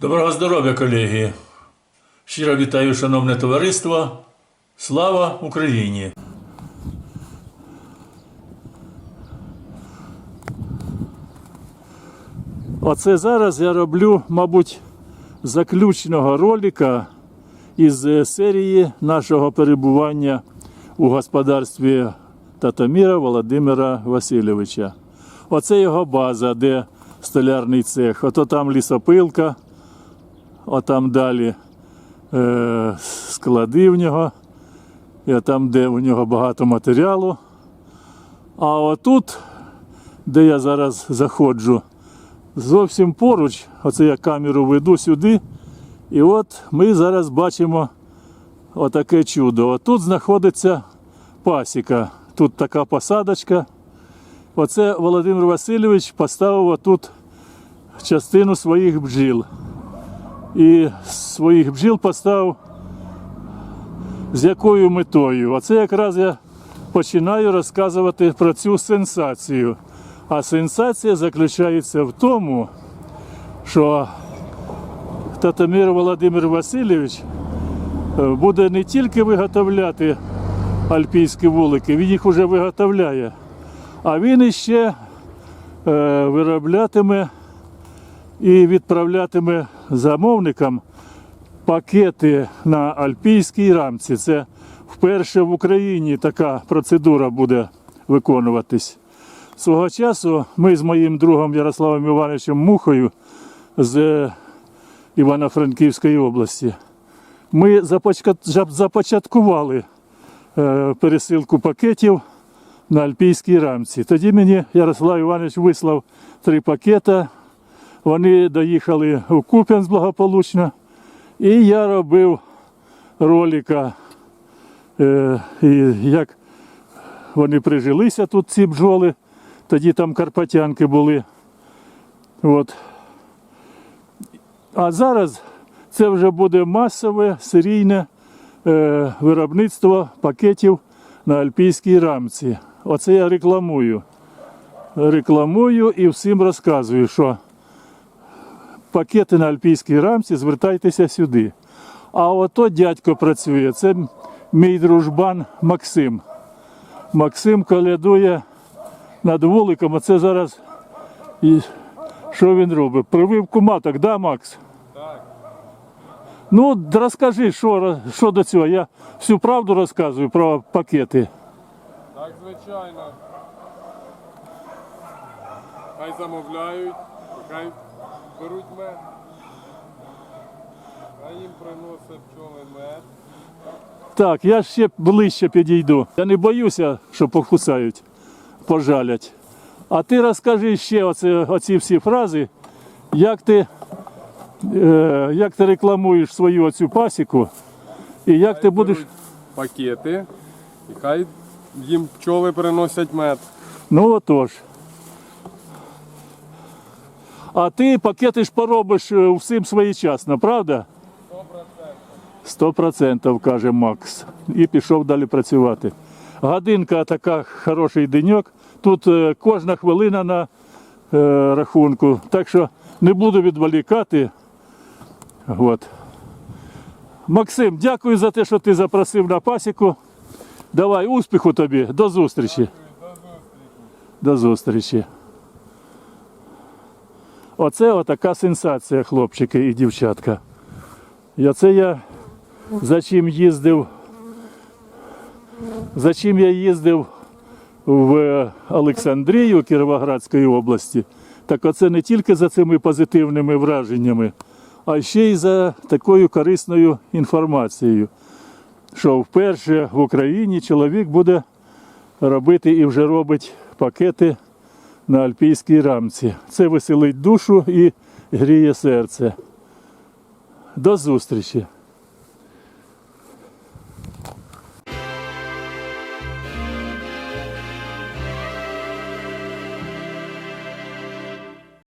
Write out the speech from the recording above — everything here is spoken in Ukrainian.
Доброго здоров'я, колеги! Щиро вітаю, шановне товариство. Слава Україні! Оце зараз я роблю, мабуть, заключного ролика із е, серії нашого перебування у господарстві Татаміра Володимира Васильовича. Оце його база, де столярний цех. Ото там лісопилка, отам далі е, склади в нього, і там, де у нього багато матеріалу. А отут, де я зараз заходжу, зовсім поруч, оце я камеру веду сюди, і от ми зараз бачимо отаке чудо. Отут знаходиться пасіка. Тут така посадочка. Оце Володимир Васильович поставив отут частину своїх бджіл. І своїх бджіл поставив з якою метою. Оце якраз я починаю розказувати про цю сенсацію. А сенсація заключається в тому, що Татамир Володимир Васильович е, буде не тільки виготовляти альпійські вулики, він їх вже виготовляє, а він іще е, вироблятиме і відправлятиме замовникам пакети на альпійській рамці. Це вперше в Україні така процедура буде виконуватись. Свого часу ми з моїм другом Ярославом Івановичем Мухою з е, Івано-Франківської області. Ми започаткували е, пересилку пакетів на альпійській рамці. Тоді мені Ярослав Іванович вислав три пакета. Вони доїхали у Куп'янськ благополучно. І я робив ролика, е, як вони прижилися тут, ці бджоли. Тоді там карпатянки були. От. А зараз це вже буде масове серійне е, виробництво пакетів на альпійській рамці. Оце я рекламую. Рекламую і всім розказую, що пакети на альпійській рамці, звертайтеся сюди. А ото дядько працює, це мій дружбан Максим. Максим колядує над вуликом, а це зараз. І що він робить? Прививку маток, да, Макс? Ну, розкажи, що, що до цього. Я всю правду розказую про пакети. Так, звичайно. Хай замовляють, хай беруть мед. Хай їм приносять пчоли мед. Так, я ще ближче підійду. Я не боюся, що покусають, пожалять. А ти розкажи ще оце, оці всі фрази, як ти, е, як ти рекламуєш свою оцю пасіку і як ти будеш. Пакети і хай їм пчоли приносять мед. Ну отож. А ти пакети ж поробиш е, всім своєчасно, правда? 100% каже Макс. І пішов далі працювати. Годинка така хороший деньок. Тут е, кожна хвилина на е, рахунку. Так що не буду відволікати. От. Максим, дякую за те, що ти запросив на пасіку. Давай, успіху тобі, до зустрічі. До зустрічі. Оце отака сенсація, хлопчики і дівчатка. І оце я за чим їздив. За чим я їздив в Олександрію Кіровоградської області, так оце не тільки за цими позитивними враженнями, а ще й за такою корисною інформацією, що вперше в Україні чоловік буде робити і вже робить пакети на альпійській рамці. Це веселить душу і гріє серце. До зустрічі!